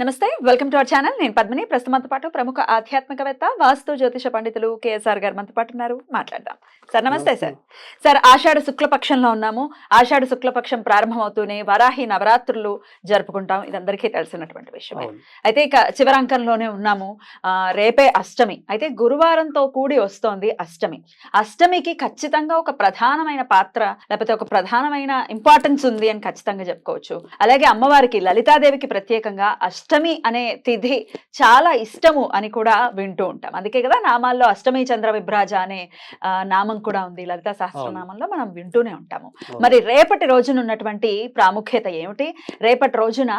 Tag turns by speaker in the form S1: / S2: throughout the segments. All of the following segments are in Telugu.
S1: నమస్తే వెల్కమ్ టు అవర్ ఛానల్. నేను పద్మిని. ప్రస్తుతంతో పాటు ప్రముఖ ఆధ్యాత్మికవేత్త వాస్తు జ్యోతిష పండితులు కేఎస్ఆర్ గారు మనతో పాటు ఉన్నారు. మాట్లాడదాం. సార్ నమస్తే సార్. సార్ ఆషాఢ శుక్లపక్షంలో ఉన్నాము. ఆషాఢ శుక్లపక్షం ప్రారంభమవుతూనే వరాహి నవరాత్రులు జరుపుకుంటాం. ఇది అందరికీ తెలిసినటువంటి విషయమే. అయితే ఇక చివరంకంలోనే ఉన్నాము. రేపే అష్టమి. అయితే గురువారంతో కూడి వస్తోంది అష్టమి. అష్టమికి ఖచ్చితంగా ఒక ప్రధానమైన పాత్ర లేకపోతే ఒక ప్రధానమైన ఇంపార్టెన్స్ ఉంది అని ఖచ్చితంగా చెప్పుకోవచ్చు. అలాగే అమ్మవారికి లలితాదేవికి ప్రత్యేకంగా అష్టమి అనే తిథి చాలా ఇష్టము అని కూడా వింటూ ఉంటాం. అందుకే కదా నామాల్లో అష్టమి చంద్ర విభ్రాజ అనే నామం కూడా ఉంది. లలితా సహస్రనామంలో మనం వింటూనే ఉంటాము. మరి రేపటి రోజున ఉన్నటువంటి ప్రాముఖ్యత ఏమిటి? రేపటి రోజున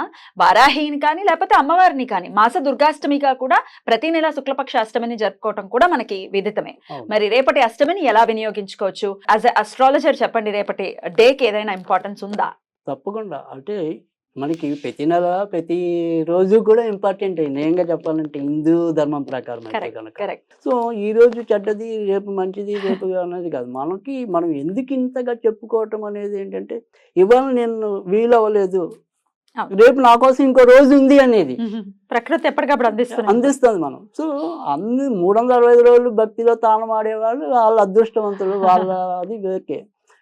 S1: వారాహిని కానీ లేకపోతే అమ్మవారిని కానీ మాస దుర్గాష్టమిగా కూడా ప్రతి నెల శుక్లపక్ష అష్టమిని జరుపుకోవటం కూడా మనకి విదితమే. మరి రేపటి అష్టమిని ఎలా వినియోగించుకోవచ్చు? యాజ్ అస్ట్రాలజర్ చెప్పండి రేపటి డేకి ఏదైనా ఇంపార్టెన్స్ ఉందా?
S2: తప్పకుండా. అంటే మనకి ప్రతి నెల ప్రతి రోజు కూడా ఇంపార్టెంట్ నేంగా చెప్పాలంటే హిందూ ధర్మం ప్రకారం అయితే కనుక సో ఈ రోజు చెడ్డది రేపు మంచిది రేపు అనేది కాదు. మనకి మనం ఎందుకు ఇంతగా చెప్పుకోవటం అనేది ఏంటంటే ఇవాళ నేను వీలు అవ్వలేదు
S1: అవును.
S2: రేపు నా కోసం ఇంకో రోజు ఉంది అనేది.
S1: ప్రకృతి ఎప్పటికప్పుడు అందిస్తుంది.
S2: అందిస్తుంది మనం. సో అన్ని మూడు వందల అరవై ఐదు రోజులు భక్తిలో తాళం ఆడేవాళ్ళు వాళ్ళ అదృష్టవంతులు వాళ్ళ అది వేకే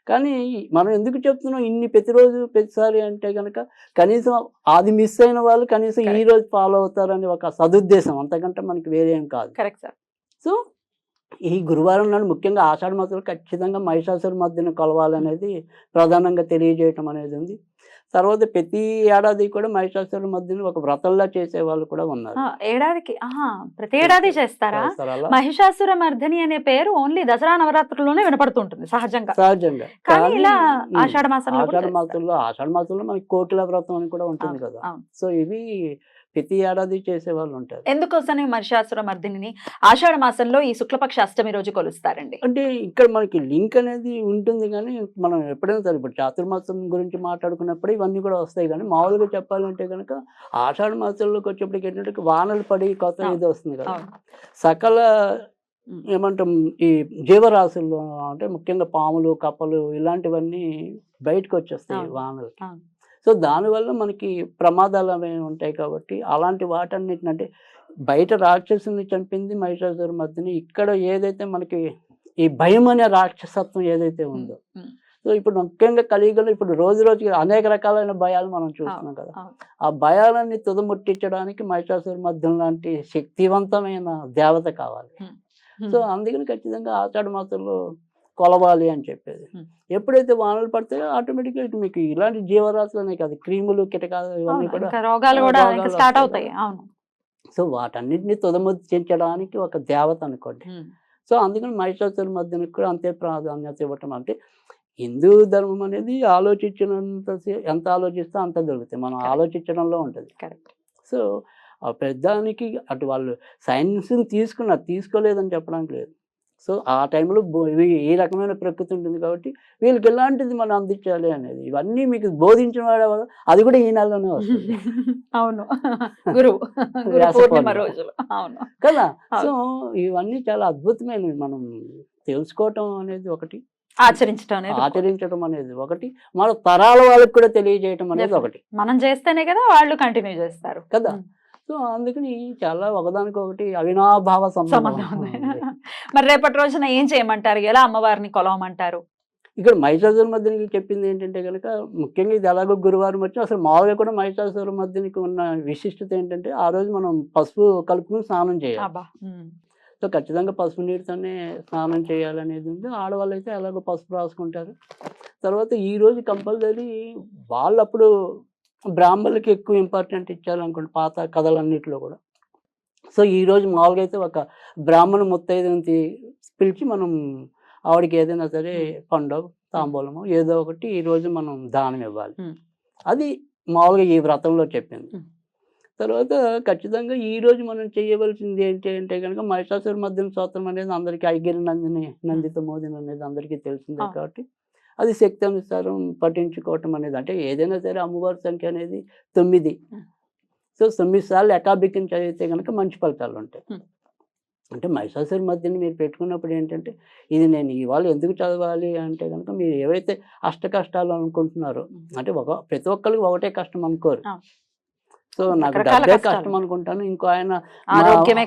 S2: కానీ మనం ఎందుకు చెప్తున్నాం ఇన్ని ప్రతిరోజు ప్రతిసారి అంటే కనుక కనీసం అది మిస్ అయిన వాళ్ళు కనీసం ఈ. రోజు ఫాలో అవుతారని ఒక సదుద్దేశం. అంతకంటే మనకి వేరే కాదు.
S1: కరెక్ట్ సార్
S2: సో ఈ గురువారం నాడు ముఖ్యంగా ఆషాఢ మాసంలో ఖచ్చితంగా మహిషాసుర మధ్యన కొలవాలనేది ప్రధానంగా తెలియజేయటం అనేది ఉంది. తర్వాత ప్రతి ఏడాది కూడా మహిషాసుర మధ్యన ఒక వ్రతంలా చేసే వాళ్ళు కూడా ఉన్నారు.
S1: ఏడాదికి ప్రతి ఏడాది చేస్తారా? మహిషాసుర మర్ధని అనే పేరు ఓన్లీ దసరా నవరాత్రుల్లోనే వినపడుతుంటుంది సహజంగా.
S2: సహజంగా.
S1: కానీ ఇలా ఆషాఢ మాసంలో
S2: ఆషాఢ. మాసంలో ఆషాఢ మాసంలో మనకి కోకిల వ్రతం అని కూడా ఉంటుంది కదా. సో ఇవి ప్రతి ఏడాది చేసే వాళ్ళు ఉంటారు
S1: ఎందుకోసమే మహిషాసుర మర్దిని ఆషాఢ మాసంలో ఈ శుక్లపక్ష అష్టమి రోజు కొలుస్తారండి
S2: అంటే ఇక్కడ మనకి లింక్ అనేది ఉంటుంది కానీ మనం ఎప్పుడైనా సరే ఇప్పుడు చాతుర్మాసం గురించి మాట్లాడుకున్నప్పుడు ఇవన్నీ కూడా వస్తాయి కానీ మామూలుగా చెప్పాలంటే కనుక ఆషాఢ మాసంలోకి వచ్చేప్పటికి ఏంటంటే వానలు పడి కొత్త. ఇది వస్తుంది కదా. సకల. ఏమంటాం ఈ జీవరాశుల్లో అంటే ముఖ్యంగా పాములు కప్పలు ఇలాంటివన్నీ బయటకు వచ్చేస్తాయి
S1: అవును.
S2: సో దానివల్ల మనకి ప్రమాదాలు అనేవి ఉంటాయి కాబట్టి అలాంటి వాటన్నిటిని అంటే బయట రాక్షసుని చంపింది మహిషాసుర మధ్యని. ఇక్కడ ఏదైతే మనకి ఈ భయం అనే రాక్షసత్వం ఏదైతే ఉందో. సో ఇప్పుడు ముఖ్యంగా కలియుగంలో ఇప్పుడు రోజు రోజుకి అనేక రకాలైన భయాలు మనం చూస్తున్నాం కదా. ఆ భయాలన్నీ తుదముట్టించడానికి మహిషాసుర మధ్యం లాంటి శక్తివంతమైన దేవత కావాలి. సో అందుకని ఖచ్చితంగా ఆషాఢ మాసంలో కొలవాలి అని చెప్పేది. ఎప్పుడైతే వానలు పడతాయో ఆటోమేటిక్గా మీకు ఇలాంటి జీవరాశులనే కాదు క్రిములు కిటకాలు ఇవన్నీ కూడా
S1: రోగాలు కూడా స్టార్ట్ అవుతాయి. అవును
S2: సో వాటన్నిటిని తుదముట్టించడానికి ఒక దేవత అనుకోండి. సో అందుకని మహిషాసుర మధ్యనికి కూడా అంతే ప్రాధాన్యత ఇవ్వటం అంటే హిందూ ధర్మం అనేది ఆలోచించినంత ఎంత ఆలోచిస్తే అంత దొరుకుతాయి మనం. ఆలోచించడంలో ఉంటుంది సో ఆ పెద్దానికి అటు వాళ్ళు సైన్స్ని తీసుకున్నారు తీసుకోలేదని చెప్పడానికి లేదు సో ఆ టైంలో ఈ రకమైన ప్రకృతి ఉంటుంది కాబట్టి వీళ్ళకి ఎలాంటిది మనం అందించాలి అనేది ఇవన్నీ మీకు బోధించిన వాడు? అది కూడా ఈ నెలలోనే వస్తుంది.
S1: అవును. గురువు. అవును.
S2: కదా. సో ఇవన్నీ చాలా అద్భుతమైనవి. మనం తెలుసుకోవటం అనేది ఒకటి.
S1: ఆచరించడం అనేది.
S2: ఆచరించడం అనేది ఒకటి. మన తరాల వాళ్ళకి కూడా తెలియజేయటం అనేది. ఒకటి.
S1: మనం చేస్తేనే కదా వాళ్ళు కంటిన్యూ చేస్తారు.
S2: కదా. సో అందుకని చాలా ఒకదానికొకటి అవినాభావ
S1: సంబంధం. మరి రేపటి రోజున ఏం చేయమంటారు? ఎలా అమ్మవారిని కొలవమంటారు?
S2: ఇక్కడ మహిషాసుర మధ్యనికి చెప్పింది ఏంటంటే కనుక ముఖ్యంగా ఇది ఎలాగో గురువారం వచ్చి అసలు మామూలుగా కూడా మహిషాసుర మధ్యనికి ఉన్న విశిష్టత ఏంటంటే ఆ రోజు మనం పసుపు కలుపుకుని స్నానం చేయాలి. సో ఖచ్చితంగా పసుపు నీటితోనే స్నానం చేయాలనేది ఉంది. ఆడవాళ్ళు అయితే ఎలాగో పసుపు రాసుకుంటారు. తర్వాత ఈ రోజు కంపల్సరీ వాళ్ళప్పుడు బ్రాహ్మణులకి ఎక్కువ ఇంపార్టెంట్ ఇచ్చారనుకోండి పాత కథలన్నిటిలో కూడా సో ఈ రోజు మామూలుగా అయితే ఒక బ్రాహ్మణ ముత్తైదుని పిలిచి మనం ఆవిడకి ఏదైనా సరే పండో తాంబూలమో ఏదో ఒకటి ఈ రోజు మనం దానం ఇవ్వాలి. అది మామూలుగా ఈ వ్రతంలో చెప్పింది. తర్వాత ఖచ్చితంగా ఈ రోజు మనం చేయవలసింది ఏంటి అంటే కనుక మహిషాసుర మధ్యన స్తోత్రం అనేది అందరికీ ఐగిరి నందిని నందిత మోదిని అనేది అందరికీ తెలిసిందే. కాబట్టి అది శక్తి అనుసారం పఠించుకోవటం అనేది అంటే ఏదైనా సరే అమ్మవారి సంఖ్య అనేది తొమ్మిది. సో తొమ్మిది సార్లు ఎకాబిక్ని చదివితే కనుక మంచి ఫలితాలు ఉంటాయి. అంటే మహిషాసుర మధ్యని మీరు పెట్టుకున్నప్పుడు ఏంటంటే ఇది నేను ఇవాళ ఎందుకు చదవాలి అంటే కనుక మీరు ఏవైతే అష్ట కష్టాలు అనుకుంటున్నారో అంటే ఒక ప్రతి ఒక్కరికి ఒకటే కష్టం అనుకోరు. సో నాకు డబ్బే. కష్టం అనుకుంటాను ఇంకో ఆయన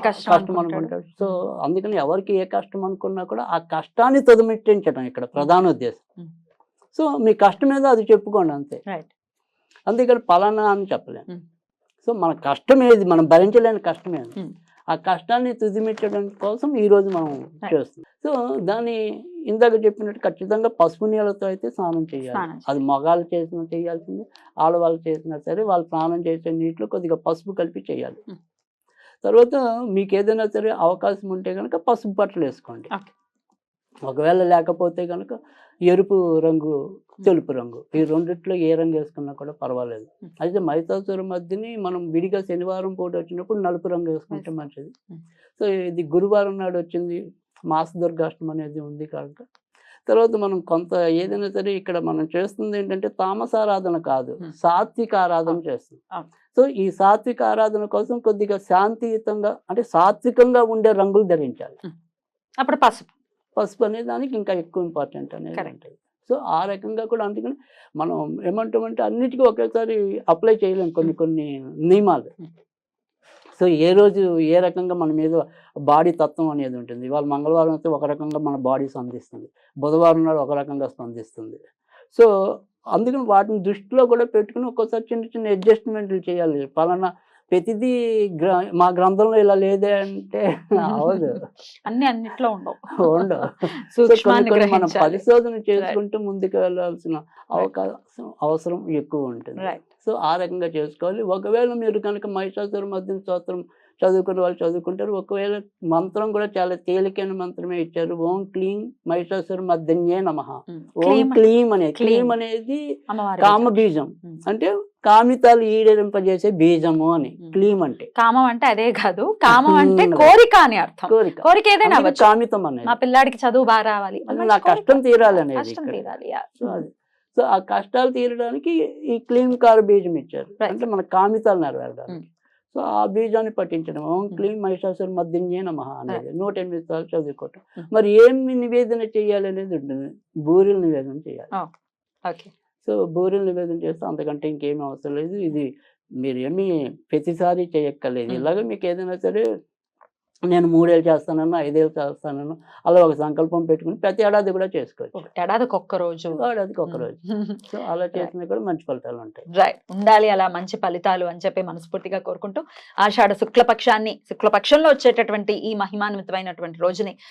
S1: కష్టం అనుకుంటాడు.
S2: సో అందుకని ఎవరికి ఏ కష్టం అనుకున్నా కూడా ఆ కష్టాన్ని తొదమిట్టించడం ఇక్కడ ప్రధాన ఉద్దేశం. సో మీ కష్టం మీద అది చెప్పుకోండి అంతే. అందుకని పలానా అని చెప్పలేము
S1: Mm.
S2: సో మన కష్టం ఏది మనం భరించలేని కష్టం ఏది
S1: Mm.
S2: ఆ కష్టాన్ని తుదిమిచ్చడం కోసం ఈ రోజు మనం. చేస్తున్నాం సో దాన్ని ఇందాక చెప్పినట్టు ఖచ్చితంగా పసుపు నీళ్ళతో అయితే స్నానం చేయాలి అది మగాళ్ళు చేసిన చేయాల్సింది ఆడవాళ్ళు చేసినా సరే వాళ్ళు స్నానం చేసే నీటిలో కొద్దిగా పసుపు కలిపి చేయాలి
S1: Mm.
S2: తర్వాత మీకు ఏదైనా సరే అవకాశం ఉంటే కనుక పసుపు బట్టలు వేసుకోండి. ఒకవేళ లేకపోతే కనుక ఎరుపు రంగు తెలుపు రంగు ఈ రెండిట్లో ఏ రంగు వేసుకున్నా కూడా పర్వాలేదు. అయితే మైతాసుర మధ్యని మనం విడిగా శనివారం పూట వచ్చినప్పుడు నలుపు రంగు వేసుకుంటే. మంచిది. సో ఇది గురువారం నాడు వచ్చింది మాస దుర్గాష్టం అనేది ఉంది కనుక తర్వాత మనం కొంత ఏదైనా సరే ఇక్కడ మనం చేస్తుంది ఏంటంటే తామసారాధన కాదు. సాత్విక ఆరాధన చేస్తుంది. సో ఈ సాత్విక ఆరాధన కోసం కొద్దిగా శాంతియుతంగా అంటే సాత్వికంగా ఉండే రంగులు ధరించాలి
S1: అప్పుడు పసుపు
S2: పసుపు అనే దానికి ఇంకా ఎక్కువ ఇంపార్టెంట్ అనేది. ఉంటుంది. సో ఆ రకంగా కూడా అందుకని మనం ఏమంటామంటే అన్నిటికీ ఒకేసారి అప్లై చేయలేం కొన్ని కొన్ని నియమాలు. సో ఏ రోజు ఏ రకంగా మన మీద బాడీ తత్వం అనేది ఉంటుంది. ఇవాళ మంగళవారం అయితే ఒక రకంగా మన బాడీ స్పందిస్తుంది. బుధవారం నాడు ఒక రకంగా స్పందిస్తుంది. సో అందుకని వాటిని దృష్టిలో కూడా పెట్టుకుని ఒక్కోసారి చిన్న చిన్న అడ్జస్ట్మెంట్లు చేయాలి. పలానా ప్రతిదీ గ్ర మా గ్రంథంలో ఇలా లేదే అంటే అవదు
S1: అన్ని అన్నిట్లో ఉండవు.
S2: ఉండవు. మనం పరిశోధన చేసుకుంటూ ముందుకు వెళ్ళాల్సిన అవకాశం అవసరం ఎక్కువ ఉంటుంది. సో ఆ రకంగా చేసుకోవాలి. ఒకవేళ మీరు కనుక మహిషాసుర మధ్య స్తోత్రం చదువుకునే వాళ్ళు చదువుకుంటారు. ఒకవేళ మంత్రం కూడా చాలా తేలికైన మంత్రమే ఇచ్చారు. ఓం క్లీం మహిషాసుర మధ్యన్యే నమ. ఓం క్లీం అనేది
S1: క్లీం.
S2: అనేది
S1: అమ్మవారి
S2: కామ
S1: బీజం.
S2: బీజం
S1: ఉమ్.
S2: అంటే కామితాలు ఈడేరింపజేసే బీజము అని
S1: ఉమ్.
S2: క్లీం అంటే
S1: కామం అంటే అదే కాదు కామం అంటే. కోరిక అని అర్థం
S2: కోరిక
S1: కోరిక ఏదైనా
S2: కామితం అనేది
S1: మా పిల్లాడికి చదువు బాగా రావాలి
S2: నా. కష్టం తీరాలి అనేది
S1: కష్టం. తీరాలి.
S2: సో ఆ కష్టాలు తీరడానికి ఈ క్లీమ్ కారు బీజం ఇచ్చారు. అంటే మన కామితాలు నెరవేరడానికి. సో ఆ బీజాన్ని పట్టించడం ఓం. క్లీం మహిషాసుర మధ్యన్యే నమ అనేది నూట ఎనిమిది సార్లు చదువుకోవటం. మరి ఏమి నివేదన చేయాలి అనేది ఉంటుంది బూరెల నివేదన చేయాలి
S1: ఓకే
S2: సో బూరెల నివేదన చేస్తే అంతకంటే ఇంకేమీ అవసరం లేదు. ఇది మీరు ఏమీ ప్రతిసారి చేయక్కర్లేదు. ఇలాగ మీకు ఏదైనా సరే నేను మూడేళ్ళు చేస్తానన్నా ఐదేళ్ళు చేస్తానన్నా అలా ఒక సంకల్పం పెట్టుకుని ప్రతి ఏడాది కూడా చేసుకోవచ్చు.
S1: ఒక ఏడాదికి ఒక్క రోజు.
S2: ఏడాదికి ఒక రోజు. సో అలా చేసినా కూడా మంచి ఫలితాలు ఉంటాయి.
S1: రైట్. ఉండాలి అలా మంచి ఫలితాలు అని చెప్పి మనస్ఫూర్తిగా కోరుకుంటూ ఆషాఢ శుక్లపక్షాన్ని శుక్లపక్షంలో వచ్చేటటువంటి ఈ మహిమాన్వితమైనటువంటి రోజుని